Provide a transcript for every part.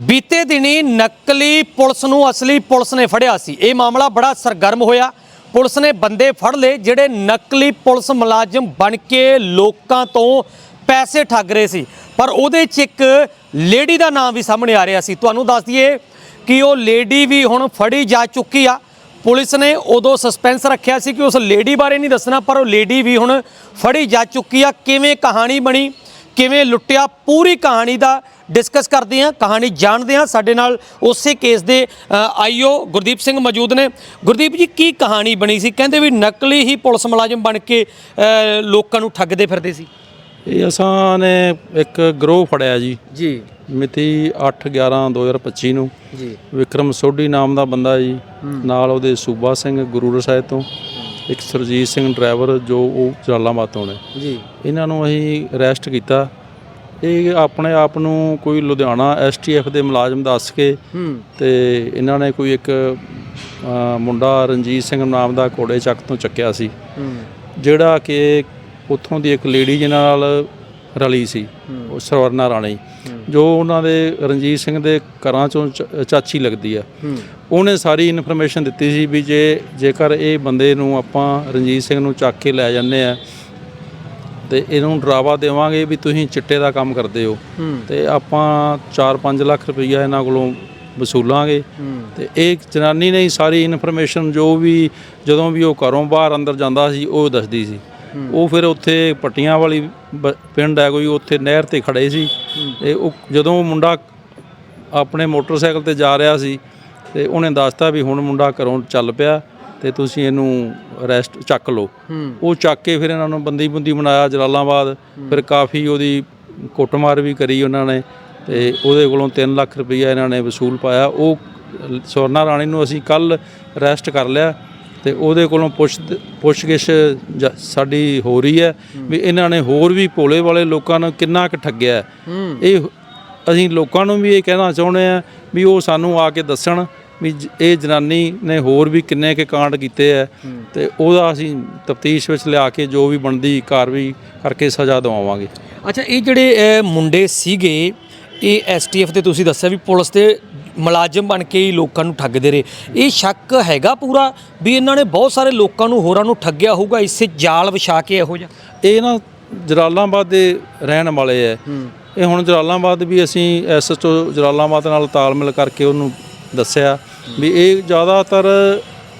ਬੀਤੇ ਦਿਨੀ ਨਕਲੀ ਪੁਲਿਸ ਨੂੰ ਅਸਲੀ ਪੁਲਿਸ ਨੇ ਫੜਿਆ ਸੀ। ਇਹ ਮਾਮਲਾ ਬੜਾ ਸਰਗਰਮ ਹੋਇਆ। ਪੁਲਿਸ ਨੇ ਬੰਦੇ ਫੜ ਲਏ ਜਿਹੜੇ ਨਕਲੀ ਪੁਲਿਸ ਮੁਲਾਜ਼ਮ ਬਣ ਕੇ ਲੋਕਾਂ ਤੋਂ ਪੈਸੇ ਠੱਗ ਰਹੇ ਸੀ। ਪਰ ਉਹਦੇ 'ਚ ਇੱਕ ਲੇਡੀ ਦਾ ਨਾਮ ਵੀ ਸਾਹਮਣੇ ਆ ਰਿਹਾ ਸੀ। ਤੁਹਾਨੂੰ ਦੱਸ ਦਈਏ ਕਿ ਉਹ ਲੇਡੀ ਵੀ ਹੁਣ ਫੜੀ ਜਾ ਚੁੱਕੀ ਆ। ਪੁਲਿਸ ਨੇ ਉਦੋਂ ਸਸਪੈਂਸ ਰੱਖਿਆ ਸੀ ਕਿ ਉਸ ਲੇਡੀ ਬਾਰੇ ਨਹੀਂ ਦੱਸਣਾ, ਪਰ ਉਹ ਲੇਡੀ ਵੀ ਹੁਣ ਫੜੀ ਜਾ ਚੁੱਕੀ ਆ। ਕਿਵੇਂ ਕਹਾਣੀ ਬਣੀ? ਕਿਵੇਂ ਲੁੱਟਿਆ ਪੂਰੀ ਕਹਾਣੀ ਦਾ ਡਿਸਕਸ ਕਰਦੇ ਹਾਂ ਕਹਾਣੀ ਜਾਣਦੇ ਹਾਂ। ਸਾਡੇ ਨਾਲ ਉਸੇ ਕੇਸ ਦੇ ਆਈਓ ਗੁਰਦੀਪ ਸਿੰਘ ਮੌਜੂਦ ਨੇ। ਗੁਰਦੀਪ ਜੀ ਕੀ ਕਹਾਣੀ ਬਣੀ ਸੀ? ਕਹਿੰਦੇ ਵੀ ਨਕਲੀ ਹੀ ਪੁਲਿਸ ਮੁਲਾਜ਼ਮ ਬਣ ਕੇ ਲੋਕਾਂ ਨੂੰ ਠੱਗਦੇ ਫਿਰਦੇ ਸੀ। ਇਹ ਅਸਾਂ ਨੇ ਇੱਕ ਗਰੋਹ ਫੜਿਆ ਜੀ। ਜੀ। ਮਿਤੀ 8/11/2025 ਨੂੰ। ਜੀ। ਵਿਕਰਮ ਸੋਢੀ ਨਾਮ ਦਾ ਬੰਦਾ ਜੀ। ਨਾਲ ਉਹਦੇ ਸੂਬਾ ਸਿੰਘ ਗੁਰੂ ਰਸਾਇਤ ਤੋਂ। ਇੱਕ ਸਰਜੀਤ ਸਿੰਘ ਡਰਾਈਵਰ ਜੋ ਉਹ ਜਲਾਲਾਬਾਦ ਤੋਂ ਨੇ। ਜੀ। ਇਹਨਾਂ ਨੂੰ ਅਸੀਂ ਅਰੈਸਟ ਕੀਤਾ। ਇਹ ਆਪਣੇ ਆਪ ਨੂੰ ਕੋਈ ਲੁਧਿਆਣਾ ਐਸਟੀਐਫ ਦੇ ਮੁਲਾਜ਼ਮ ਦੱਸ ਕੇ ਹੂੰ। ਤੇ ਇਹਨਾਂ ਨੇ ਕੋਈ ਇੱਕ ਅ, ਮੁੰਡਾ ਰਣਜੀਤ ਸਿੰਘ ਨਾਮ ਦਾ ਕੋੜੇ ਚੱਕ ਤੋਂ ਚੱਕਿਆ ਸੀ। ਹੂੰ। ਜਿਹੜਾ ਕਿ ਉੱਥੋਂ ਦੀ ਇੱਕ ਲੇਡੀ ਜਿਹਨਾਂ ਨਾਲ ਰਲੀ ਸੀ ਉਹ ਸਰਵਰਨਾ ਰਾਣੀ। ਜੋ ਉਹਨਾਂ ਦੇ ਰਣਜੀਤ ਸਿੰਘ ਦੇ ਘਰਾਂ ਚੋਂ ਚਾਚੀ ਲੱਗਦੀ ਆ। ਉਹਨੇ ਸਾਰੀ ਇਨਫੋਰਮੇਸ਼ਨ ਦਿੱਤੀ ਸੀ ਵੀ ਜੇ ਜੇਕਰ ਇਹ ਬੰਦੇ ਨੂੰ ਆਪਾਂ ਰਣਜੀਤ ਸਿੰਘ ਨੂੰ ਚੱਕ ਕੇ ਲੈ ਜਾਂਦੇ ਆ ਤੇ ਇਹਨੂੰ ਡਰਾਵਾ ਦੇਵਾਂਗੇ ਵੀ ਤੁਸੀਂ ਚਿੱਟੇ ਦਾ ਕੰਮ ਕਰਦੇ ਹੋ। ਤੇ ਆਪਾਂ 4-5 ਲੱਖ ਰੁਪਈਆ ਇਹਨਾਂ ਕੋਲੋਂ ਵਸੂਲਾਂਗੇ। ਤੇ ਇਹ ਜਨਾਨੀ ਨੇ ਹੀ ਸਾਰੀ ਇਨਫੋਰਮੇਸ਼ਨ ਜੋ ਵੀ ਜਦੋਂ ਵੀ ਉਹ ਘਰੋਂ ਬਾਹਰ ਅੰਦਰ ਜਾਂਦਾ ਸੀ ਉਹ ਦੱਸਦੀ ਸੀ। ਉਹ ਫਿਰ ਉੱਥੇ ਪੱਟੀਆਂ ਵਾਲੀ ਬ- ਪਿੰਡ ਹੈ ਕੋਈ ਉੱਥੇ ਨਹਿਰ ਤੇ ਖੜੇ ਸੀ। ਤੇ ਉਹ ਜਦੋਂ ਉਹ ਮੁੰਡਾ ਆਪਣੇ ਮੋਟਰਸਾਈਕਲ ਤੇ ਜਾ ਰਿਹਾ ਸੀ ਤੇ ਉਹਨੇ ਦੱਸਤਾ ਵੀ ਹੁਣ ਮੁੰਡਾ ਘਰੋਂ ਚੱਲ ਪਿਆ ਤੇ ਤੁਸੀਂ ਇਹਨੂੰ ਅਰੈਸਟ ਚੱਕ ਲਓ। ਉਹ ਚੱਕ ਕੇ ਫਿਰ ਇਹਨਾਂ ਨੂੰ ਬੰਦੀ ਬੰਦੀ ਬਣਾਇਆ ਜਲਾਲਾਬਾਦ। ਫਿਰ ਕਾਫੀ ਉਹਦੀ ਕੁੱਟਮਾਰ ਵੀ ਕਰੀ ਉਹਨਾਂ ਨੇ ਤੇ ਉਹਦੇ ਕੋਲੋਂ 3 ਲੱਖ ਰੁਪਈਆ ਇਹਨਾਂ ਨੇ ਵਸੂਲ ਪਾਇਆ। ਉਹ ਸਵਰਨਾ ਰਾਣੀ ਨੂੰ ਅਸੀਂ ਕੱਲ ਅਰੈਸਟ ਕਰ ਲਿਆ। ਤੇ ਉਹਦੇ ਕੋਲੋਂ ਪੁੱਛ ਪੁੱਛਗਿੱਛ ਸਾਡੀ ਹੋ ਰਹੀ ਹੈ ਵੀ ਇਹਨਾਂ ਨੇ ਹੋਰ ਵੀ ਭੋਲੇ ਵਾਲੇ ਲੋਕਾਂ ਨੂੰ ਕਿੰਨਾ ਕੁ ਠੱਗਿਆ ਇਹ ਅਸੀਂ ਲੋਕਾਂ ਨੂੰ ਵੀ ਇਹ ਕਹਿਣਾ ਚਾਹੁੰਦੇ ਆ ਵੀ ਉਹ ਸਾਨੂੰ ਆ ਕੇ ਦੱਸਣ ਵੀ ਇਹ ਜਨਾਨੀ ਨੇ ਹੋਰ ਵੀ ਕਿੰਨੇ ਕੇ ਕਾਂਡ ਕੀਤੇ ਆ ਤੇ ਉਹਦਾ ਅਸੀਂ ਤਫਤੀਸ਼ ਵਿੱਚ ਲਿਆ ਕੇ ਜੋ ਵੀ ਬਣਦੀ ਕਾਰਵਾਈ ਕਰਕੇ ਸਜ਼ਾ ਦਿਵਾਵਾਂਗੇ। ਅੱਛਾ ਇਹ ਜਿਹੜੇ ਮੁੰਡੇ ਸੀਗੇ ਇਹ ਐਸਟੀਐਫ ਤੇ ਤੁਸੀਂ ਦੱਸਿਆ ਵੀ ਪੁਲਿਸ ਦੇ ਮੁਲਾਜ਼ਮ ਬਣ ਕੇ ਹੀ ਲੋਕਾਂ ਨੂੰ ਠੱਗਦੇ ਰਹੇ। ਇਹ ਸ਼ੱਕ ਹੈਗਾ ਪੂਰਾ ਵੀ ਇਹਨਾਂ ਨੇ ਬਹੁਤ ਸਾਰੇ ਲੋਕਾਂ ਨੂੰ ਹੋਰਾਂ ਨੂੰ ਠੱਗਿਆ ਹੋਊਗਾ ਇਸੇ ਜਾਲ ਵਿਛਾ ਕੇ ਇਹੋ ਜਿਹਾ। ਇਹ ਨਾ ਜਲਾਲਾਬਾਦ ਦੇ ਰਹਿਣ ਵਾਲੇ ਐ। ਇਹ ਹੁਣ ਜਲਾਲਾਬਾਦ ਵੀ ਅਸੀਂ ਐਸਐਚਓ ਜਲਾਲਾਬਾਦ ਨਾਲ ਤਾਲਮੇਲ ਕਰਕੇ ਉਹਨੂੰ ਦੱਸਿਆ ਵੀ ਇਹ ਜ਼ਿਆਦਾਤਰ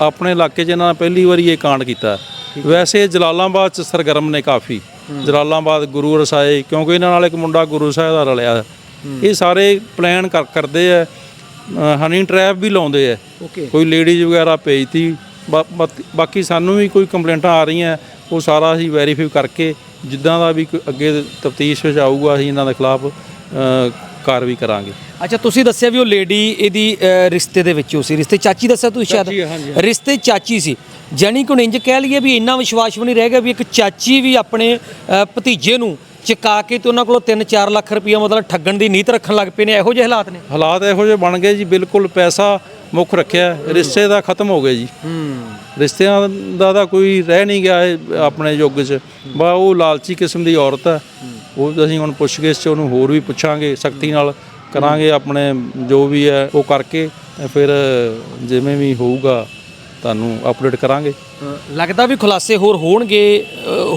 ਆਪਣੇ ਇਲਾਕੇ 'ਚ ਇਹਨਾਂ ਨੇ ਪਹਿਲੀ ਵਾਰੀ ਇਹ ਕਾਂਡ ਕੀਤਾ। ਵੈਸੇ ਜਲਾਲਾਬਾਦ 'ਚ ਸਰਗਰਮ ਨੇ ਕਾਫੀ। ਜਲਾਲਾਬਾਦ ਗੁਰੂ ਰਸਾਏ ਕਿਉਂਕਿ ਇਹਨਾਂ ਨਾਲ ਇੱਕ ਮੁੰਡਾ ਗੁਰੂ ਸਾਹਿਬ ਦਾ ਰਲਿਆ। ਇਹ ਸਾਰੇ ਪਲਾਨ ਕਰ ਕਰਦੇ ਆ ਹਨੀ ਟ੍ਰੈਪ ਵੀ ਲਾਉਂਦੇ ਆ। ਓਕੇ ਕੋਈ ਲੇਡੀਜ਼ ਵਗੈਰਾ ਭੇਜਤੀ ਬਾਕੀ- ਸਾਨੂੰ ਵੀ ਕੋਈ ਕੰਪਲੇਂਟਾਂ ਆ ਰਹੀਆਂ ਉਹ ਸਾਰਾ ਅਸੀਂ ਵੈਰੀਫਾਈ ਕਰਕੇ ਜਿੱਦਾਂ ਦਾ ਵੀ ਅੱਗੇ ਤਫਤੀਸ਼ ਵਿੱਚ ਆਊਗਾ ਅਸੀਂ ਇਹਨਾਂ ਦੇ ਖਿਲਾਫ ਕਾਰਵਾਈ ਕਰਾਂਗੇ। ਅੱਛਾ ਤੁਸੀਂ ਦੱਸਿਆ ਵੀ ਉਹ ਲੇਡੀ ਇਹਦੀ ਰਿਸ਼ਤੇ ਦੇ ਵਿੱਚੋਂ ਸੀ। ਰਿਸ਼ਤੇ ਚਾਚੀ ਦੱਸਿਆ ਤੁਸੀਂ ਸ਼ਾਇਦ? ਰਿਸ਼ਤੇ ਚਾਚੀ ਸੀ। ਜਾਨੀ ਕਿ ਇੰਜ ਕਹਿ ਲਈਏ ਵੀ ਇੰਨਾ ਵਿਸ਼ਵਾਸ ਵੀ ਨਹੀਂ ਰਹਿ ਗਿਆ ਵੀ ਇੱਕ ਚਾਚੀ ਵੀ ਆਪਣੇ ਭਤੀਜੇ ਨੂੰ ਚੁਕਾ ਕੇ ਤੇ ਉਹਨਾਂ ਕੋਲੋਂ 3-4 ਲੱਖ ਰੁਪਈਆ ਮਤਲਬ ਠੱਗਣ ਦੀ ਨੀਤ ਰੱਖਣ ਲੱਗ ਪਏ ਨੇ ਇਹੋ ਜਿਹੇ ਹਾਲਾਤ ਨੇ? ਹਾਲਾਤ ਇਹੋ ਜਿਹੇ ਬਣ ਗਏ ਜੀ ਬਿਲਕੁਲ ਪੈਸਾ ਮੁੱਖ ਰੱਖਿਆ ਰਿਸ਼ਤੇ ਦਾ ਖਤਮ ਹੋ ਗਏ ਜੀ। ਹੂੰ। ਰਿਸ਼ਤਿਆਂ ਦਾ ਤਾਂ ਕੋਈ ਰਹਿ ਨਹੀਂ ਗਿਆ ਆਪਣੇ ਯੁੱਗ 'ਚ। ਬਾ ਉਹ ਲਾਲਚੀ ਕਿਸਮ ਦੀ ਔਰਤ ਹੈ। ਉਹ ਅਸੀਂ ਹੁਣ ਪੁੱਛਗਿੱਛ 'ਚ ਉਹਨੂੰ ਹੋਰ ਵੀ ਪੁੱਛਾਂਗੇ ਸਖਤੀ ਨਾਲ ਕਰਾਂਗੇ ਆਪਣੇ ਜੋ ਵੀ ਹੈ ਉਹ ਕਰਕੇ ਫਿਰ ਜਿਵੇਂ ਵੀ ਹੋਊਗਾ ਤੁਹਾਨੂੰ ਅਪਡੇਟ ਕਰਾਂਗੇ। ਲੱਗਦਾ ਵੀ ਖੁਲਾਸੇ ਹੋਰ ਹੋਣਗੇ।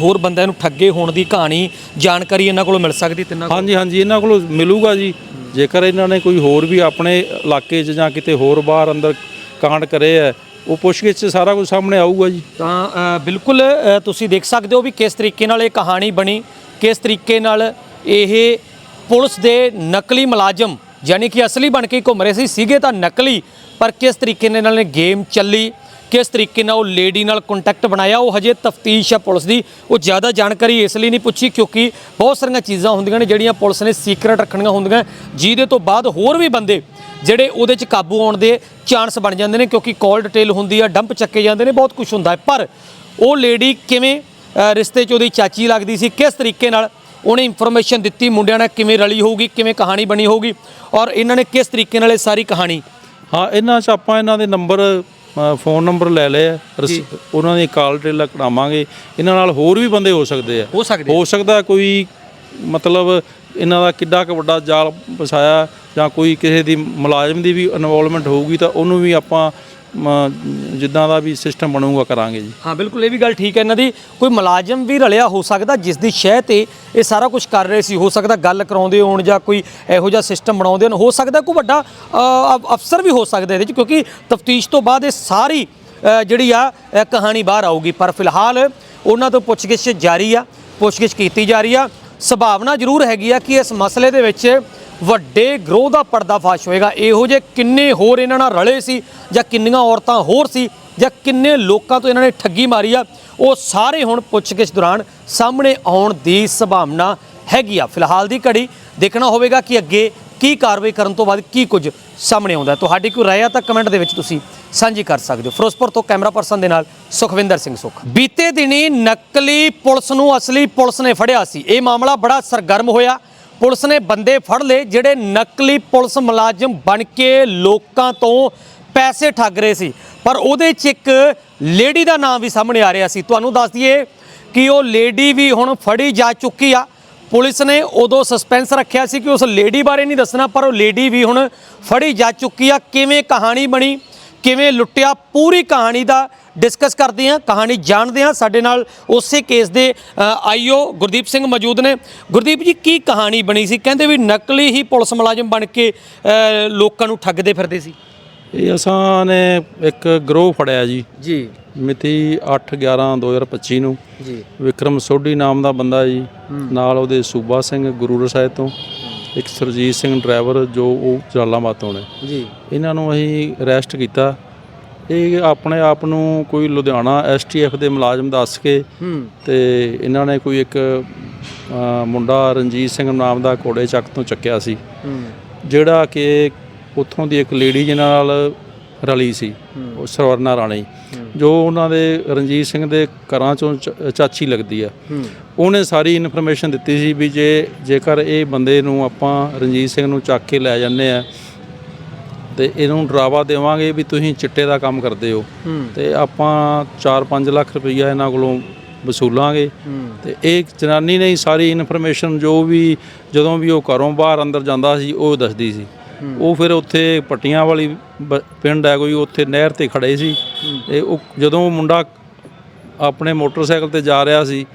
ਹੋਰ ਬੰਦਿਆਂ ਨੂੰ ਠੱਗੇ ਹੋਣ ਦੀ ਕਹਾਣੀ ਜਾਣਕਾਰੀ ਇਹਨਾਂ ਕੋਲੋਂ ਮਿਲ ਸਕਦੀ ਤਿੰਨਾਂ ਕੋਲ? ਹਾਂਜੀ ਹਾਂਜੀ ਇਹਨਾਂ ਕੋਲੋਂ ਮਿਲੂਗਾ ਜੀ। ਜੇਕਰ ਇਹਨਾਂ ਨੇ ਕੋਈ ਹੋਰ ਵੀ ਆਪਣੇ ਇਲਾਕੇ 'ਚ ਜਾਂ ਕਿਤੇ ਹੋਰ ਬਾਹਰ ਅੰਦਰ ਕਾਂਡ ਕਰੇ ਹੈ ਉਹ ਪੁੱਛਗਿੱਛ 'ਚ ਸਾਰਾ ਕੁਝ ਸਾਹਮਣੇ ਆਊਗਾ ਜੀ। ਤਾਂ ਬਿਲਕੁਲ ਤੁਸੀਂ ਦੇਖ ਸਕਦੇ ਹੋ ਵੀ ਕਿਸ ਤਰੀਕੇ ਨਾਲ ਇਹ ਕਹਾਣੀ ਬਣੀ ਕਿਸ ਤਰੀਕੇ ਨਾਲ ਇਹ ਪੁਲਿਸ ਦੇ ਨਕਲੀ ਮੁਲਾਜ਼ਮ ਯਾਨੀ ਕਿ ਅਸਲੀ ਬਣ ਕੇ ਘੁੰਮ ਰਹੇ ਸੀ ਸੀਗੇ ਤਾਂ ਨਕਲੀ ਪਰ ਕਿਸ ਤਰੀਕੇ ਨਾਲ ਇਹਨਾਂ ਨੇ ਗੇਮ ਚੱਲੀ ਕਿਸ ਤਰੀਕੇ ਨਾਲ ਉਹ ਲੇਡੀ ਨਾਲ ਕੰਟੈਕਟ ਬਣਾਇਆ, ਉਹ ਹਜੇ ਤਫਤੀਸ਼ ਹੈ ਪੁਲਿਸ ਦੀ। ਉਹ ਜ਼ਿਆਦਾ ਜਾਣਕਾਰੀ ਇਸ ਲਈ ਨਹੀਂ ਪੁੱਛੀ ਕਿਉਂਕਿ ਬਹੁਤ ਸਾਰੀਆਂ ਚੀਜ਼ਾਂ ਹੁੰਦੀਆਂ ਨੇ ਜਿਹੜੀਆਂ ਪੁਲਿਸ ਨੇ ਸੀਕ੍ਰੇਟ ਰੱਖਣੀਆਂ ਹੁੰਦੀਆਂ ਜਿਹਦੇ ਤੋਂ ਬਾਅਦ ਹੋਰ ਵੀ ਬੰਦੇ ਜਿਹੜੇ ਉਹਦੇ 'ਚ ਕਾਬੂ ਆਉਣ ਦੇ ਚਾਂਸ ਬਣ ਜਾਂਦੇ ਨੇ ਕਿਉਂਕਿ ਕਾਲ ਡਿਟੇਲ ਹੁੰਦੀ ਆ ਡੰਪ ਚੱਕੇ ਜਾਂਦੇ ਨੇ, ਬਹੁਤ ਕੁਝ ਹੁੰਦਾ ਹੈ। ਪਰ ਉਹ ਲੇਡੀ ਕਿਵੇਂ ਰਿਸ਼ਤੇ 'ਚ ਉਹਦੀ ਚਾਚੀ ਲੱਗਦੀ ਸੀ, ਕਿਸ ਤਰੀਕੇ ਨਾਲ ਉਹਨੇ ਇਨਫੋਰਮੇਸ਼ਨ ਦਿੱਤੀ, ਮੁੰਡਿਆਂ ਨਾਲ ਕਿਵੇਂ ਰਲੀ ਹੋਊਗੀ, ਕਿਵੇਂ ਕਹਾਣੀ ਬਣੀ ਹੋਊਗੀ ਔਰ ਇਹਨਾਂ ਨੇ ਕਿਸ ਤਰੀਕੇ ਨਾਲ ਇਹ ਸਾਰੀ ਕਹਾਣੀ ਹਾਂ, ਇਹਨਾਂ 'ਚ ਆਪਾਂ ਇਹਨਾਂ ਦੇ ਨੰਬਰ ਫੋਨ ਨੰਬਰ ਲੈ ਲਏ ਆ ਰਸ- ਉਹਨਾਂ ਦੀ ਕਾਲ ਡਿਟੇਲ ਕਢਾਵਾਂਗੇ। ਇਹਨਾਂ ਨਾਲ ਹੋਰ ਵੀ ਬੰਦੇ ਹੋ ਸਕਦੇ ਆ। ਹੋ ਸਕਦੇ ਹੋ ਸਕਦਾ ਕੋਈ ਮਤਲਬ ਇਹਨਾਂ ਦਾ ਕਿੱਡਾ ਕੁ ਵੱਡਾ ਜਾਲ ਵਸਾਇਆ ਜਾਂ ਕੋਈ ਕਿਸੇ ਦੀ ਮੁਲਾਜ਼ਮ ਦੀ ਵੀ ਇਨਵੋਲਵਮੈਂਟ ਹੋਊਗੀ ਤਾਂ ਉਹਨੂੰ ਵੀ ਆਪਾਂ ਜਿੱਦਾਂ ਦਾ ਵੀ ਸਿਸਟਮ ਬਣੂਗਾ ਕਰਾਂਗੇ ਜੀ। ਹਾਂ, ਬਿਲਕੁਲ, ਇਹ ਵੀ ਗੱਲ ਠੀਕ ਹੈ ਇਹਨਾਂ ਦੀ। ਕੋਈ ਮੁਲਾਜ਼ਮ ਵੀ ਰਲਿਆ ਹੋ ਸਕਦਾ ਜਿਸ ਦੀ ਸ਼ਹਿ ਤੇ ਇਹ ਸਾਰਾ ਕੁਝ ਕਰ ਰਹੇ ਸੀ। ਹੋ ਸਕਦਾ ਗੱਲ ਕਰਾਉਂਦੇ ਹੋਣ ਜਾਂ ਕੋਈ ਇਹੋ ਜਿਹਾ ਸਿਸਟਮ ਬਣਾਉਂਦੇ ਹੋਣ। ਹੋ ਸਕਦਾ ਕੋਈ ਵੱਡਾ ਅਫਸਰ ਵੀ ਹੋ ਸਕਦਾ ਇਹਦੇ ਚ, ਕਿਉਂਕਿ ਤਫਤੀਸ਼ ਤੋਂ ਬਾਅਦ ਇਹ ਸਾਰੀ ਜਿਹੜੀ ਆ ਕਹਾਣੀ ਬਾਹਰ ਆਊਗੀ। ਪਰ ਫਿਲਹਾਲ ਉਹਨਾਂ ਤੋਂ ਪੁੱਛਗਿੱਛ ਜਾਰੀ ਆ, ਪੁੱਛਗਿੱਛ ਕੀਤੀ ਜਾ ਰਹੀ ਆ। ਸੰਭਾਵਨਾ ਜ਼ਰੂਰ ਹੈਗੀ ਆ ਕਿ ਇਸ ਮਸਲੇ ਦੇ ਵਿੱਚ ਵੱਡੇ ਗਰੋਹ ਦਾ ਪਰਦਾਫਾਸ਼ ਹੋਏਗਾ। ਇਹੋ ਜਿਹੇ ਕਿੰਨੇ ਹੋਰ ਇਹਨਾਂ ਨਾਲ ਰਲੇ ਸੀ ਜਾਂ ਕਿੰਨੀਆਂ ਔਰਤਾਂ ਹੋਰ ਸੀ ਜਾਂ ਕਿੰਨੇ ਲੋਕਾਂ ਤੋਂ ਇਹਨਾਂ ਨੇ ਠੱਗੀ ਮਾਰੀ ਆ, ਉਹ ਸਾਰੇ ਹੁਣ ਪੁੱਛਗਿੱਛ ਦੌਰਾਨ ਸਾਹਮਣੇ ਆਉਣ ਦੀ ਸੰਭਾਵਨਾ ਹੈਗੀ ਆ। ਫਿਲਹਾਲ ਦੀ ਘੜੀ ਦੇਖਣਾ ਹੋਵੇਗਾ ਕਿ ਅੱਗੇ ਕੀ ਕਾਰਵਾਈ ਕਰਨ ਤੋਂ ਬਾਅਦ ਕੀ ਕੁਝ ਸਾਹਮਣੇ ਆਉਂਦਾ ਤੁਹਾਡੀ ਕੋਈ ਰਾਏ ਆ ਤਾਂ ਕਮੈਂਟ ਦੇ ਵਿੱਚ ਤੁਸੀਂ ਸਾਂਝੀ ਕਰ ਸਕਦੇ ਹੋ। ਫਿਰੋਜ਼ਪੁਰ ਤੋਂ ਕੈਮਰਾ ਪਰਸਨ ਦੇ ਨਾਲ ਸੁਖਵਿੰਦਰ ਸਿੰਘ ਸੁੱਖ। ਬੀਤੇ ਦਿਨੀ ਨਕਲੀ ਪੁਲਿਸ ਨੂੰ ਅਸਲੀ ਪੁਲਿਸ ਨੇ ਫੜਿਆ ਸੀ। ਇਹ ਮਾਮਲਾ ਬੜਾ ਸਰਗਰਮ ਹੋਇਆ। ਪੁਲਿਸ ਨੇ ਬੰਦੇ ਫੜ ਲਏ ਜਿਹੜੇ ਨਕਲੀ ਪੁਲਿਸ ਮੁਲਾਜ਼ਮ ਬਣ ਕੇ ਲੋਕਾਂ ਤੋਂ ਪੈਸੇ ਠੱਗ ਰਹੇ ਸੀ। ਪਰ ਉਹਦੇ 'ਚ ਇੱਕ ਲੇਡੀ ਦਾ ਨਾਮ ਵੀ ਸਾਹਮਣੇ ਆ ਰਿਹਾ ਸੀ। ਤੁਹਾਨੂੰ ਦੱਸ ਦਈਏ ਕਿ ਉਹ ਲੇਡੀ ਵੀ ਹੁਣ ਫੜੀ ਜਾ ਚੁੱਕੀ ਆ। ਪੁਲਿਸ ਨੇ ਉਦੋਂ ਸਸਪੈਂਸ ਰੱਖਿਆ ਸੀ ਕਿ ਉਸ ਲੇਡੀ ਬਾਰੇ ਨਹੀਂ ਦੱਸਣਾ, ਪਰ ਉਹ ਲੇਡੀ ਵੀ ਹੁਣ ਫੜੀ ਜਾ ਚੁੱਕੀ ਆ। ਕਿਵੇਂ ਕਹਾਣੀ ਬਣੀ? ਕਿਵੇਂ ਲੁੱਟਿਆ ਪੂਰੀ ਕਹਾਣੀ ਦਾ ਡਿਸਕਸ ਕਰਦੇ ਹਾਂ ਕਹਾਣੀ ਜਾਣਦੇ ਹਾਂ। ਸਾਡੇ ਨਾਲ ਉਸੇ ਕੇਸ ਦੇ ਆਈਓ ਗੁਰਦੀਪ ਸਿੰਘ ਮੌਜੂਦ ਨੇ। ਗੁਰਦੀਪ ਜੀ ਕੀ ਕਹਾਣੀ ਬਣੀ ਸੀ? ਕਹਿੰਦੇ ਵੀ ਨਕਲੀ ਹੀ ਪੁਲਿਸ ਮੁਲਾਜ਼ਮ ਬਣ ਕੇ ਲੋਕਾਂ ਨੂੰ ਠੱਗਦੇ ਫਿਰਦੇ ਸੀ। ਇਹ ਅਸਾਂ ਨੇ ਇੱਕ ਗਰੋਹ ਫੜਿਆ ਜੀ। ਜੀ। ਮਿਤੀ 8/11/2025 ਨੂੰ। ਜੀ। ਵਿਕਰਮ ਸੋਢੀ ਨਾਮ ਦਾ ਬੰਦਾ ਜੀ। ਨਾਲ ਉਹਦੇ ਸੂਬਾ ਸਿੰਘ ਗੁਰੂ ਸਾਹਿਬ ਤੋਂ। ਇੱਕ ਸਰਜੀਤ ਸਿੰਘ ਡਰਾਈਵਰ ਜੋ ਉਹ ਜਲਾਲਾਬਾਦ ਤੋਂ ਨੇ ਜੀ। ਇਹਨਾਂ ਨੂੰ ਅਸੀਂ ਅਰੈਸਟ ਕੀਤਾ। ਇਹ ਆਪਣੇ ਆਪ ਨੂੰ ਕੋਈ ਲੁਧਿਆਣਾ ਐਸਟੀਐਫ ਦੇ ਮੁਲਾਜ਼ਮ ਦੱਸ ਕੇ ਤੇ ਇਹਨਾਂ ਨੇ ਕੋਈ ਇੱਕ ਮੁੰਡਾ ਰਣਜੀਤ ਸਿੰਘ ਨਾਮ ਦਾ ਘੋੜੇ ਚੱਕ ਤੋਂ ਚੱਕਿਆ ਸੀ। ਜਿਹੜਾ ਕਿ ਉੱਥੋਂ ਦੀ ਇੱਕ ਲੇਡੀ ਜਿਹਨਾਂ ਨਾਲ ਰਲੀ ਸੀ, ਉਹ ਸਰਵਰਨਾ ਰਾਣੀ ਜੋ ਉਹਨਾਂ ਦੇ ਰਣਜੀਤ ਸਿੰਘ ਦੇ ਘਰਾਂ ਚੋਂ ਚਾਚੀ ਲੱਗਦੀ ਆ। ਉਹਨੇ ਸਾਰੀ ਇਨਫੋਰਮੇਸ਼ਨ ਦਿੱਤੀ ਸੀ ਵੀ ਜੇ, ਜੇਕਰ ਇਹ ਬੰਦੇ ਨੂੰ ਆਪਾਂ ਰਣਜੀਤ ਸਿੰਘ ਨੂੰ ਚੱਕ ਕੇ ਲੈ ਜਾਂਦੇ ਆ, ਤੇ ਇਹਨੂੰ ਡਰਾਵਾ ਦੇਵਾਂਗੇ ਵੀ ਤੁਸੀਂ ਚਿੱਟੇ ਦਾ ਕੰਮ ਕਰਦੇ ਹੋ। ਹੂੰ ਤੇ ਆਪਾਂ 4-5 ਲੱਖ ਰੁਪਈਆ ਇਹਨਾਂ ਕੋਲੋਂ ਵਸੂਲਾਂਗੇ। ਹੂੰ ਤੇ ਇਹ ਜਨਾਨੀ ਨੇ ਸਾਰੀ ਇਨਫੋਰਮੇਸ਼ਨ ਜੋ ਵੀ, ਜਦੋਂ ਵੀ ਉਹ ਘਰੋਂ ਬਾਹਰ ਅੰਦਰ ਜਾਂਦਾ ਸੀ, ਉਹ ਦੱਸਦੀ ਸੀ। ਉਹ ਫਿਰ ਉੱਥੇ ਪੱਟੀਆਂ ਵਾਲੀ ਬ- ਪਿੰਡ ਹੈ ਕੋਈ ਉੱਥੇ ਨਹਿਰ ਤੇ ਖੜੇ ਸੀ। ਤੇ ਉਹ ਜਦੋਂ ਉਹ ਮੁੰਡਾ ਆਪਣੇ ਮੋਟਰਸਾਈਕਲ ਤੇ ਜਾ ਰਿਹਾ ਸੀ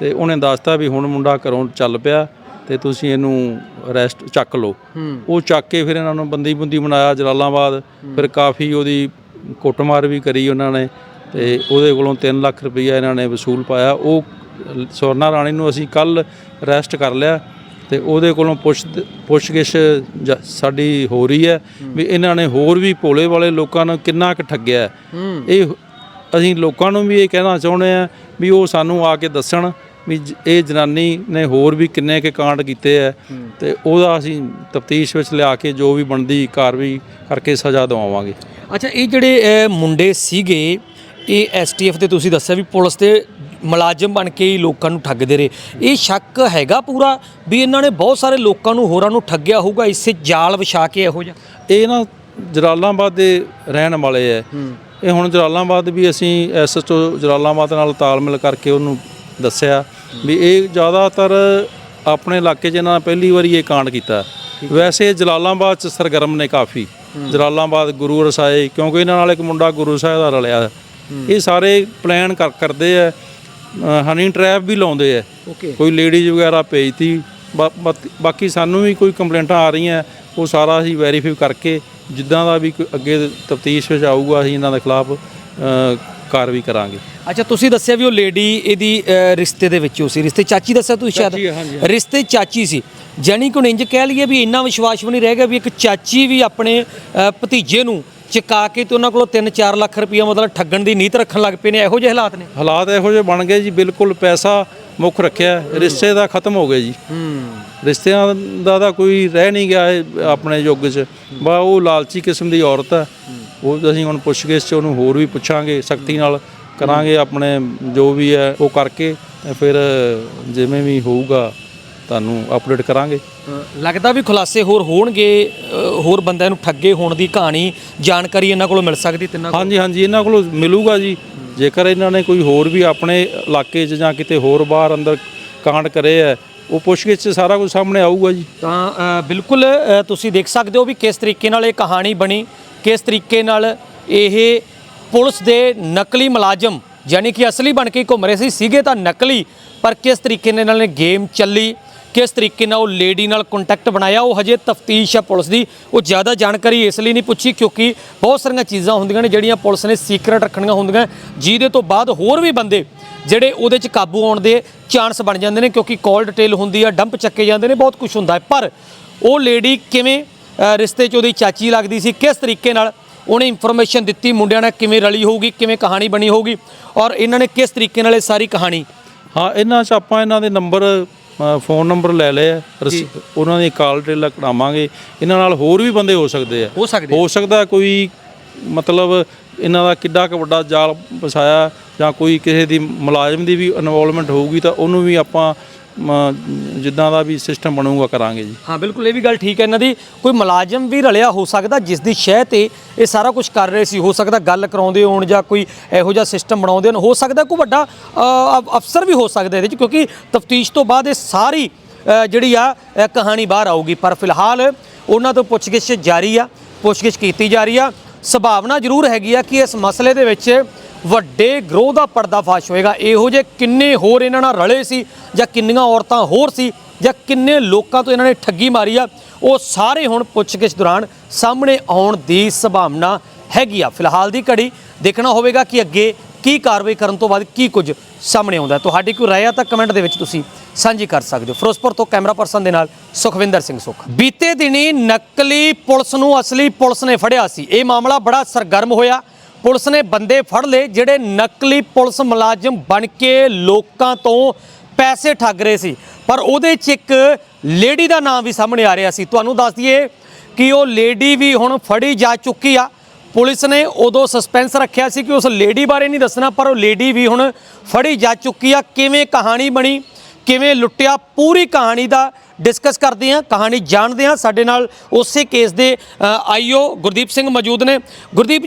ਤੇ ਉਹਨੇ ਦੱਸਤਾ ਵੀ ਹੁਣ ਮੁੰਡਾ ਘਰੋਂ ਚੱਲ ਪਿਆ ਤੇ ਤੁਸੀਂ ਇਹਨੂੰ ਅਰੈਸਟ ਚੱਕ ਲਓ। ਉਹ ਚੱਕ ਕੇ ਫਿਰ ਇਹਨਾਂ ਨੂੰ ਬੰਦੀ ਬੁੰਦੀ ਬਣਾਇਆ ਜਲਾਲਾਬਾਦ। ਫਿਰ ਕਾਫੀ ਉਹਦੀ ਕੁੱਟਮਾਰ ਵੀ ਕਰੀ ਉਹਨਾਂ ਨੇ ਤੇ ਉਹਦੇ ਕੋਲੋਂ 3 ਲੱਖ ਰੁਪਈਆ ਇਹਨਾਂ ਨੇ ਵਸੂਲ ਪਾਇਆ। ਉਹ ਸਵਰਨਾ ਰਾਣੀ ਨੂੰ ਅਸੀਂ ਕੱਲ ਅਰੈਸਟ ਕਰ ਲਿਆ। ਤੇ ਉਹਦੇ ਕੋਲੋਂ ਪੁੱਛ ਪੁੱਛਗਿੱਛ ਸਾਡੀ ਹੋ ਰਹੀ ਹੈ ਵੀ ਇਹਨਾਂ ਨੇ ਹੋਰ ਵੀ ਭੋਲੇ ਵਾਲੇ ਲੋਕਾਂ ਨੂੰ ਕਿੰਨਾ ਕੁ ਠੱਗਿਆ। ਇਹ ਅਸੀਂ ਲੋਕਾਂ ਨੂੰ ਵੀ ਇਹ ਕਹਿਣਾ ਚਾਹੁੰਦੇ ਆ ਵੀ ਉਹ ਸਾਨੂੰ ਆ ਕੇ ਦੱਸਣ ਵੀ ਇਹ ਜਨਾਨੀ ਨੇ ਹੋਰ ਵੀ ਕਿੰਨੇ ਕੁ ਕਾਂਡ ਕੀਤੇ ਆ ਤੇ ਉਹਦਾ ਅਸੀਂ ਤਫਤੀਸ਼ ਵਿੱਚ ਲਿਆ ਕੇ ਜੋ ਵੀ ਬਣਦੀ ਕਾਰਵਾਈ ਕਰਕੇ ਸਜ਼ਾ ਦਿਵਾਵਾਂਗੇ। ਅੱਛਾ ਇਹ ਜਿਹੜੇ ਮੁੰਡੇ ਸੀਗੇ ਇਹ ਐਸਟੀਐਫ ਦੇ ਤੁਸੀਂ ਦੱਸਿਆ ਵੀ ਪੁਲਿਸ ਦੇ ਮੁਲਾਜ਼ਮ ਬਣ ਕੇ ਹੀ ਲੋਕਾਂ ਨੂੰ ਠੱਗਦੇ ਰਹੇ। ਇਹ ਸ਼ੱਕ ਹੈਗਾ ਪੂਰਾ ਵੀ ਇਹਨਾਂ ਨੇ ਬਹੁਤ ਸਾਰੇ ਲੋਕਾਂ ਨੂੰ ਹੋਰਾਂ ਨੂੰ ਠੱਗਿਆ ਹੋਊਗਾ ਇਸੇ ਜਾਲ ਵਿਛਾ ਕੇ ਇਹੋ ਜਿਹਾ। ਇਹ ਨਾ ਜਲਾਲਾਬਾਦ ਦੇ ਰਹਿਣ ਵਾਲੇ ਐ। ਇਹ ਹੁਣ ਜਲਾਲਾਬਾਦ ਵੀ ਅਸੀਂ ਐਸਐਸਓ ਜਲਾਲਾਬਾਦ ਨਾਲ ਤਾਲਮੇਲ ਕਰਕੇ ਉਹਨੂੰ ਦੱਸਿਆ ਵੀ ਇਹ ਜ਼ਿਆਦਾਤਰ ਆਪਣੇ ਇਲਾਕੇ 'ਚ ਇਹਨਾਂ ਨੇ ਪਹਿਲੀ ਵਾਰੀ ਇਹ ਕਾਂਡ ਕੀਤਾ। ਵੈਸੇ ਜਲਾਲਾਬਾਦ 'ਚ ਸਰਗਰਮ ਨੇ ਕਾਫੀ। ਜਲਾਲਾਬਾਦ ਗੁਰੂ ਰਸਾਏ ਕਿਉਂਕਿ ਇਹਨਾਂ ਨਾਲ ਇੱਕ ਮੁੰਡਾ ਗੁਰੂ ਸਾਹਿਬ ਦਾ ਰਲਿਆ। ਇਹ ਸਾਰੇ ਪਲਾਨ ਕਰ ਕਰਦੇ ਆ ਹਨੀ ਟ੍ਰੈਪ ਵੀ ਲਾਉਂਦੇ ਆ। ਓਕੇ। ਕੋਈ ਲੇਡੀਜ਼ ਵਗੈਰਾ ਭੇਜਤੀ ਬਾਕੀ- ਸਾਨੂੰ ਵੀ ਕੋਈ ਕੰਪਲੇਂਟਾਂ ਆ ਰਹੀਆਂ ਉਹ ਸਾਰਾ ਅਸੀਂ ਵੈਰੀਫਾਈ ਕਰਕੇ ਜਿੱਦਾਂ ਦਾ ਵੀ ਅੱਗੇ ਤਫਤੀਸ਼ ਵਿੱਚ ਆਊਗਾ ਅਸੀਂ ਇਹਨਾਂ ਦੇ ਖਿਲਾਫ ਕਾਰਵਾਈ ਕਰਾਂਗੇ। ਅੱਛਾ ਤੁਸੀਂ ਦੱਸਿਆ ਵੀ ਉਹ ਲੇਡੀ ਇਹਦੀ ਰਿਸ਼ਤੇ ਦੇ ਵਿੱਚੋਂ ਸੀ। ਰਿਸ਼ਤੇ ਚਾਚੀ ਦੱਸਿਆ ਤੁਸੀਂ ਸ਼ਾਇਦ? ਰਿਸ਼ਤੇ ਚਾਚੀ ਸੀ। ਜਾਨੀ ਕਿ ਇੰਜ ਕਹਿ ਲਈਏ ਵੀ ਇੰਨਾ ਵਿਸ਼ਵਾਸ ਵੀ ਨਹੀਂ ਰਹਿ ਗਿਆ ਵੀ ਇੱਕ ਚਾਚੀ ਵੀ ਆਪਣੇ ਭਤੀਜੇ ਨੂੰ ਚੁਕਾ ਕੇ ਤੇ ਉਹਨਾਂ ਕੋਲੋਂ 3-4 ਲੱਖ ਰੁਪਈਆ ਮਤਲਬ ਠੱਗਣ ਦੀ ਨੀਤ ਰੱਖਣ ਲੱਗ ਪਏ ਨੇ ਇਹੋ ਜਿਹੇ ਹਾਲਾਤ ਨੇ? ਹਾਲਾਤ ਇਹੋ ਜਿਹੇ ਬਣ ਗਏ ਜੀ ਬਿਲਕੁਲ ਪੈਸਾ ਮੁੱਖ ਰੱਖਿਆ ਰਿਸ਼ਤੇ ਦਾ ਖਤਮ ਹੋ ਗਏ ਜੀ। ਹੂੰ। ਰਿਸ਼ਤਿਆਂ ਦਾ ਤਾਂ ਕੋਈ ਰਹਿ ਨਹੀਂ ਗਿਆ ਆਪਣੇ ਯੁੱਗ 'ਚ। ਬਾ ਉਹ ਲਾਲਚੀ ਕਿਸਮ ਦੀ ਔਰਤ ਹੈ। ਉਹ ਅਸੀਂ ਹੁਣ ਪੁੱਛਗਿੱਛ 'ਚ ਉਹਨੂੰ ਹੋਰ ਵੀ ਪੁੱਛਾਂਗੇ ਸਖਤੀ ਨਾਲ ਕਰਾਂਗੇ ਆਪਣੇ ਜੋ ਵੀ ਹੈ ਉਹ ਕਰਕੇ ਫਿਰ ਜਿਵੇਂ ਵੀ ਹੋਊਗਾ ਤੁਹਾਨੂੰ ਅਪਡੇਟ ਕਰਾਂਗੇ। ਲੱਗਦਾ ਵੀ ਖੁਲਾਸੇ ਹੋਰ ਹੋਣਗੇ ਹੋਰ ਬੰਦਿਆਂ ਨੂੰ ਠੱਗੇ ਹੋਣ ਦੀ ਕਹਾਣੀ ਜਾਣਕਾਰੀ ਇਹਨਾਂ ਕੋਲੋਂ ਮਿਲ ਸਕਦੀ ਤਿੰਨਾਂ ਕੋਲ? ਹਾਂਜੀ ਹਾਂਜੀ ਇਹਨਾਂ ਕੋਲੋਂ ਮਿਲੂਗਾ ਜੀ। ਜੇਕਰ ਇਹਨਾਂ ਨੇ ਕੋਈ ਹੋਰ ਵੀ ਆਪਣੇ ਇਲਾਕੇ 'ਚ ਜਾਂ ਕਿਤੇ ਹੋਰ ਬਾਹਰ ਅੰਦਰ ਕਾਂਡ ਕਰੇ ਹੈ ਉਹ ਪੁੱਛਗਿੱਛ 'ਚ ਸਾਰਾ ਕੁਝ ਸਾਹਮਣੇ ਆਊਗਾ ਜੀ। ਤਾਂ ਅ, ਬਿਲਕੁਲ ਅ, ਤੁਸੀਂ ਦੇਖ ਸਕਦੇ ਹੋ ਵੀ ਕਿਸ ਤਰੀਕੇ ਨਾਲ ਇਹ ਕਹਾਣੀ ਬਣੀ ਕਿਸ ਤਰੀਕੇ ਨਾਲ ਇਹ ਪੁਲਿਸ ਦੇ ਨਕਲੀ ਮੁਲਾਜ਼ਮ ਯਾਨੀ ਕਿ ਅਸਲੀ ਬਣ ਕੇ ਘੁੰਮ ਰਹੇ ਸੀ ਸੀਗੇ ਤਾਂ ਨਕਲੀ ਪਰ ਕਿਸ ਤਰੀਕੇ ਨਾਲ ਇਹਨਾਂ ਨੇ ਗੇਮ ਚੱਲੀ ਕਿਸ ਤਰੀਕੇ ਨਾਲ ਉਹ ਲੇਡੀ ਨਾਲ ਕੰਟੈਕਟ ਬਣਾਇਆ, ਉਹ ਹਜੇ ਤਫਤੀਸ਼ ਹੈ ਪੁਲਿਸ ਦੀ। ਉਹ ਜ਼ਿਆਦਾ ਜਾਣਕਾਰੀ ਇਸ ਲਈ ਨਹੀਂ ਪੁੱਛੀ ਕਿਉਂਕਿ ਬਹੁਤ ਸਾਰੀਆਂ ਚੀਜ਼ਾਂ ਹੁੰਦੀਆਂ ਨੇ ਜਿਹੜੀਆਂ ਪੁਲਿਸ ਨੇ ਸੀਕ੍ਰੇਟ ਰੱਖਣੀਆਂ ਹੁੰਦੀਆਂ ਜਿਹਦੇ ਤੋਂ ਬਾਅਦ ਹੋਰ ਵੀ ਬੰਦੇ ਜਿਹੜੇ ਉਹਦੇ 'ਚ ਕਾਬੂ ਆਉਣ ਦੇ ਚਾਂਸ ਬਣ ਜਾਂਦੇ ਨੇ ਕਿਉਂਕਿ ਕਾਲ ਡਿਟੇਲ ਹੁੰਦੀ ਆ ਡੰਪ ਚੱਕੇ ਜਾਂਦੇ ਨੇ, ਬਹੁਤ ਕੁਝ ਹੁੰਦਾ ਹੈ। ਪਰ ਉਹ ਲੇਡੀ ਕਿਵੇਂ ਰਿਸ਼ਤੇ 'ਚ ਉਹਦੀ ਚਾਚੀ ਲੱਗਦੀ ਸੀ, ਕਿਸ ਤਰੀਕੇ ਨਾਲ ਉਹਨੇ ਇਨਫੋਰਮੇਸ਼ਨ ਦਿੱਤੀ, ਮੁੰਡਿਆਂ ਨਾਲ ਕਿਵੇਂ ਰਲੀ ਹੋਊਗੀ, ਕਿਵੇਂ ਕਹਾਣੀ ਬਣੀ ਹੋਊਗੀ ਔਰ ਇਹਨਾਂ ਨੇ ਕਿਸ ਤਰੀਕੇ ਨਾਲ ਇਹ ਸਾਰੀ ਕਹਾਣੀ ਹਾਂ, ਇਹਨਾਂ 'ਚ ਆਪਾਂ ਇਹਨਾਂ ਦੇ ਨੰਬਰ ਫੋਨ ਨੰਬਰ ਲੈ ਲਏ ਆ ਰਸ- ਉਹਨਾਂ ਦੀ ਕਾਲ ਡਿਟੇਲ ਕਢਾਵਾਂਗੇ। ਇਹਨਾਂ ਨਾਲ ਹੋਰ ਵੀ ਬੰਦੇ ਹੋ ਸਕਦੇ ਆ। ਹੋ ਸਕਦੇ ਹੋ ਸਕਦਾ ਕੋਈ ਮਤਲਬ ਇਹਨਾਂ ਦਾ ਕਿੱਡਾ ਕੁ ਵੱਡਾ ਜਾਲ ਵਸਾਇਆ ਜਾਂ ਕੋਈ ਕਿਸੇ ਦੀ ਮੁਲਾਜ਼ਮ ਦੀ ਵੀ ਇਨਵੋਲਵਮੈਂਟ ਹੋਊਗੀ ਤਾਂ ਉਹਨੂੰ ਵੀ ਆਪਾਂ ਜਿੱਦਾਂ ਦਾ ਵੀ ਸਿਸਟਮ ਬਣੂਗਾ ਕਰਾਂਗੇ ਜੀ। ਹਾਂ, ਬਿਲਕੁਲ, ਇਹ ਵੀ ਗੱਲ ਠੀਕ ਹੈ। ਇਹਨਾਂ ਦੀ ਕੋਈ ਮੁਲਾਜ਼ਮ ਵੀ ਰਲਿਆ ਹੋ ਸਕਦਾ, ਜਿਸ ਦੀ ਸ਼ਹਿ ਤੇ ਇਹ ਸਾਰਾ ਕੁਝ ਕਰ ਰਹੇ ਸੀ। ਹੋ ਸਕਦਾ ਗੱਲ ਕਰਾਉਂਦੇ ਹੋਣ ਜਾਂ ਕੋਈ ਇਹੋ ਜਿਹਾ ਸਿਸਟਮ ਬਣਾਉਂਦੇ ਹੋਣ। ਹੋ ਸਕਦਾ ਕੋਈ ਵੱਡਾ ਅਫਸਰ ਵੀ ਹੋ ਸਕਦਾ ਇਹਦੇ 'ਚ, ਕਿਉਂਕਿ ਤਫਤੀਸ਼ ਤੋਂ ਬਾਅਦ ਇਹ ਸਾਰੀ ਜਿਹੜੀ ਆ ਕਹਾਣੀ ਬਾਹਰ ਆਊਗੀ। ਪਰ ਫਿਲਹਾਲ ਉਹਨਾਂ ਤੋਂ ਪੁੱਛਗਿੱਛ ਜਾਰੀ ਆ, ਪੁੱਛਗਿੱਛ ਕੀਤੀ ਜਾ ਰਹੀ ਆ। ਸੰਭਾਵਨਾ ਜ਼ਰੂਰ ਹੈਗੀ ਆ ਕਿ ਇਸ ਮਸਲੇ ਦੇ ਵਿੱਚ ਵੱਡੇ ਗਰੋਹ ਦਾ ਪਰਦਾਫਾਸ਼ ਹੋਏਗਾ। ਇਹੋ ਜਿਹੇ ਕਿੰਨੇ ਹੋਰ ਇਹਨਾਂ ਨਾਲ ਰਲੇ ਸੀ ਜਾਂ ਕਿੰਨੀਆਂ ਔਰਤਾਂ ਹੋਰ ਸੀ ਜਾਂ ਕਿੰਨੇ ਲੋਕਾਂ ਤੋਂ ਇਹਨਾਂ ਨੇ ਠੱਗੀ ਮਾਰੀ ਆ, ਉਹ ਸਾਰੇ ਹੁਣ ਪੁੱਛਗਿੱਛ ਦੌਰਾਨ ਸਾਹਮਣੇ ਆਉਣ ਦੀ ਸੰਭਾਵਨਾ ਹੈਗੀ ਆ। ਫਿਲਹਾਲ ਦੀ ਘੜੀ ਦੇਖਣਾ ਹੋਵੇਗਾ ਕਿ ਅੱਗੇ ਕੀ ਕਾਰਵਾਈ ਕਰਨ ਤੋਂ ਬਾਅਦ ਕੀ ਕੁਝ ਸਾਹਮਣੇ ਆਉਂਦਾ ਤੁਹਾਡੀ ਕੋਈ ਰਾਏ ਆ ਤਾਂ ਕਮੈਂਟ ਦੇ ਵਿੱਚ ਤੁਸੀਂ ਸਾਂਝੀ ਕਰ ਸਕਦੇ ਹੋ। ਫਿਰੋਜ਼ਪੁਰ ਤੋਂ ਕੈਮਰਾ ਪਰਸਨ ਦੇ ਨਾਲ ਸੁਖਵਿੰਦਰ ਸਿੰਘ ਸੁਖ। ਬੀਤੇ ਦਿਨੀ ਨਕਲੀ ਪੁਲਿਸ ਨੂੰ ਅਸਲੀ ਪੁਲਿਸ ਨੇ ਫੜਿਆ ਸੀ। ਇਹ ਮਾਮਲਾ ਬੜਾ ਸਰਗਰਮ ਹੋਇਆ। ਪੁਲਿਸ ਨੇ ਬੰਦੇ ਫੜ ਲਏ, ਜਿਹੜੇ ਨਕਲੀ ਪੁਲਿਸ ਮੁਲਾਜ਼ਮ ਬਣ ਕੇ ਲੋਕਾਂ ਤੋਂ ਪੈਸੇ ਠੱਗ ਰਹੇ ਸੀ। ਪਰ ਉਹਦੇ 'ਚ ਇੱਕ ਲੇਡੀ ਦਾ ਨਾਮ ਵੀ ਸਾਹਮਣੇ ਆ ਰਿਹਾ ਸੀ। ਤੁਹਾਨੂੰ ਦੱਸ ਦਈਏ ਕਿ ਉਹ ਲੇਡੀ ਵੀ ਹੁਣ ਫੜੀ ਜਾ ਚੁੱਕੀ ਆ। ਪੁਲਿਸ ਨੇ ਉਦੋਂ ਸਸਪੈਂਸ ਰੱਖਿਆ ਸੀ ਕਿ ਉਸ ਲੇਡੀ ਬਾਰੇ ਨਹੀਂ ਦੱਸਣਾ, ਪਰ ਉਹ ਲੇਡੀ ਵੀ ਹੁਣ ਫੜੀ ਜਾ ਚੁੱਕੀ ਆ। ਕਿਵੇਂ ਕਹਾਣੀ ਬਣੀ, ਕਿਵੇਂ ਲੁੱਟਿਆ, ਪੂਰੀ ਕਹਾਣੀ ਦਾ ਡਿਸਕਸ ਕਰਦੇ ਹਾਂ, ਕਹਾਣੀ ਜਾਣਦੇ ਹਾਂ। ਸਾਡੇ ਨਾਲ ਉਸੇ ਕੇਸ ਦੇ ਆਈਓ ਗੁਰਦੀਪ ਸਿੰਘ ਮੌਜੂਦ ਨੇ। ਗੁਰਦੀਪ